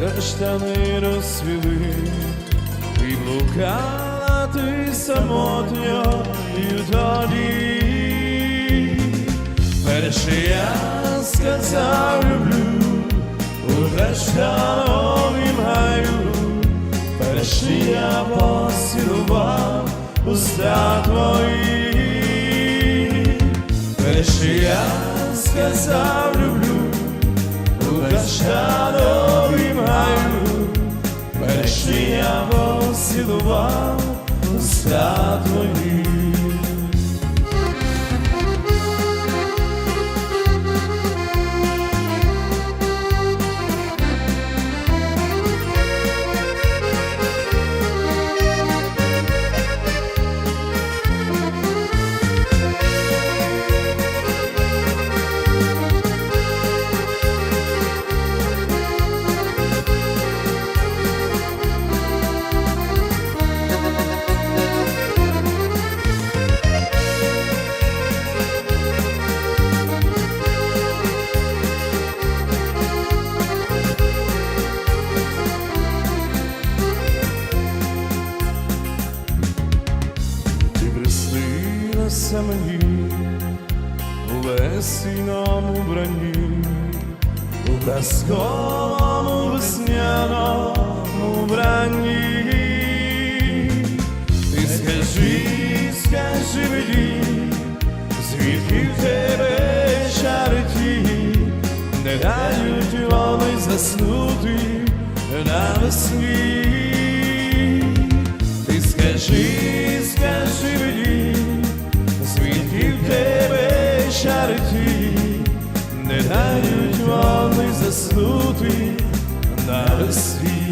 каштани розсвіли, і блукала ти самотньо тоді. Перший я сказав люблю у каштановім гаю, перший я поцілував уста твої. Перший я сказав люблю у каштановім гаю, Перешли я поцілував уста твої. Приснилася мені у весінному вбранні, у казковому весняному вбранні. Ти скажи, скажи мені, звідки в тебе чарity, не дають вони заснути навесні. Ти скажи чарity, не дають вони заснути навесні.